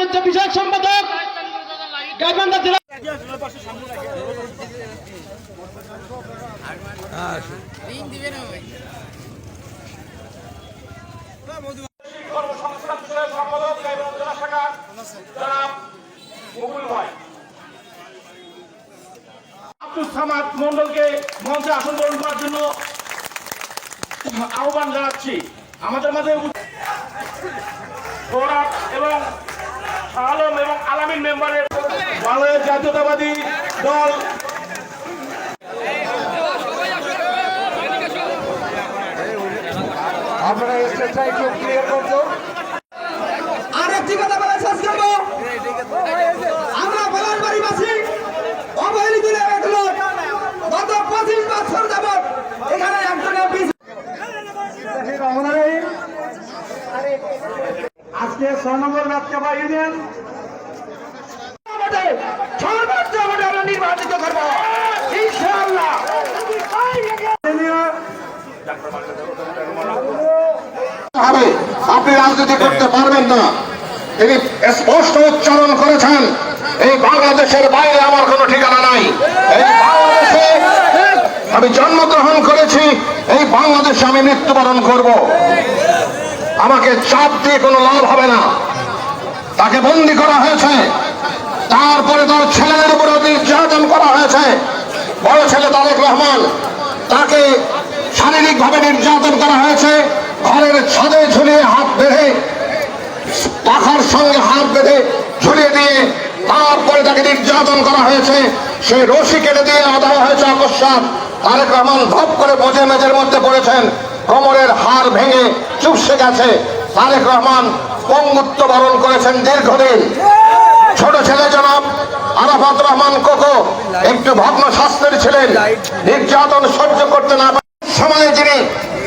বাণিজ্য বিষয়ক সম্পাদক গাইবান্ধা জেলা মন্ডলকে মঞ্চে আসন গ্রহণ করার জন্য আহ্বান জানাচ্ছি। আমাদের মাঝে এবং আলম এবং আলামিন মেম্বারের বাংলাদেশ জাতীয়তাবাদী দল। আপনারা স্টেজটা একটু ক্লিয়ার করতো আজকে ছয় নম্বর আপনি রাজনীতি করতে পারবেন না। তিনি স্পষ্ট উচ্চারণ করেছেন, এই বাংলাদেশের বাইরে আমার কোনো ঠিকানা নাই। আমি জন্মগ্রহণ করেছি, এই বাংলাদেশে আমি মৃত্যুবরণ করব। আমাকে চাপ দিয়ে কোনো লাভ হবে না। তাকে বন্দি করা হয়েছে। তারপরে তার ছেলেদের উপরে নির্যাতন করা হয়েছে। বড় ছেলে তারেক রহমান, তাকে শারীরিকভাবে নির্যাতন করা হয়েছে। ঘরের ছাদে ঝুলিয়ে হাত বেঁধে, পাখার সঙ্গে হাত বেঁধে ঝুলিয়ে দিয়ে তারপরে তাকে নির্যাতন করা হয়েছে। সে রশি কেটে দিয়ে দেওয়া হয়েছে আকস্মাত তারেক রহমান ধপ করে বোঝে মেঝের মধ্যে পড়েছেন। কোমরের হাড় ভেঙে চুপসে গেছে। তারেক রহমান পঙ্গুত্ব বরণ করেছেন দীর্ঘদিন। ছোট ছেলে জনাব আরাফাত রহমান কোকো একটু ভগ্ন স্বাস্থ্যের ছিলেন। নির্যাতন সহ্য করতে না সময়ে যিনি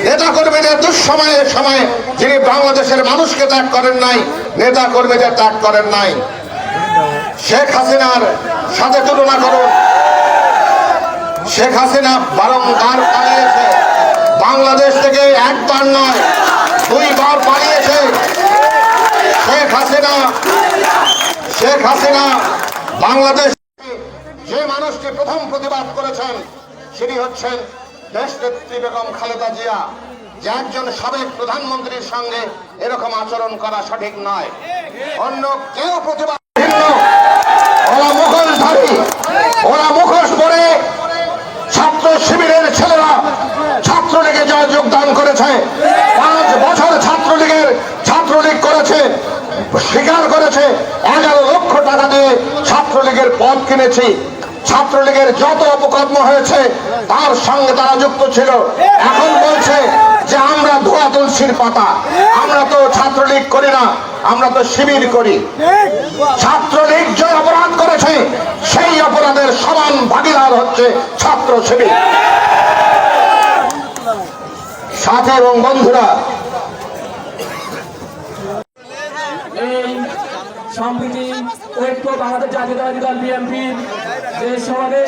নেতা কর্মীদের দুঃসময়ের সময়ে যিনি বাংলাদেশের মানুষকে ত্যাগ করেন নাই, নেতা কর্মীদের ত্যাগ করেন নাই। শেখ হাসিনার সাথে তুলনা করুন। শেখ হাসিনা বারংবার পালিয়েছে। বাংলাদেশ থেকে একবার নয়, দুইবার পালিয়েছে শেখ হাসিনা শেখ হাসিনা বাংলাদেশ যে মানুষটি প্রথম প্রতিবাদ করেছেন, সেটি হচ্ছেন দেশ নেত্রী বেগম খালেদা জিয়া, যে একজন সাবেক প্রধানমন্ত্রীর সঙ্গে এরকম আচরণ করা সঠিক নয় অন্য কেউ প্রতিবাদ ভিন্ন। করেছে। পাঁচ বছর ছাত্রলীগের ছাত্রলীগ করেছে, স্বীকার করেছে। এগারো লক্ষ টাকা দিয়ে ছাত্রলীগের পদ কিনেছি। ছাত্রলীগের যত অপকর্ম হয়েছে, তার সঙ্গে তারা যুক্ত ছিল। এখন বলছে যে আমরা ধোয়া তুলসীর পাতা। আমরা তো ছাত্রলীগ করি না, আমরা তো শিবির করি। ছাত্রলীগ যে অপরাধ করেছে, সেই অপরাধের সমান ভাগিদার হচ্ছে ছাত্র শিবির সাথী এবং বন্ধুরা। এই সম্প্রীতি ঐক্য বাংলাদেশ জাতীয়তাবাদী দল বিএনপির যে সমাবেশ।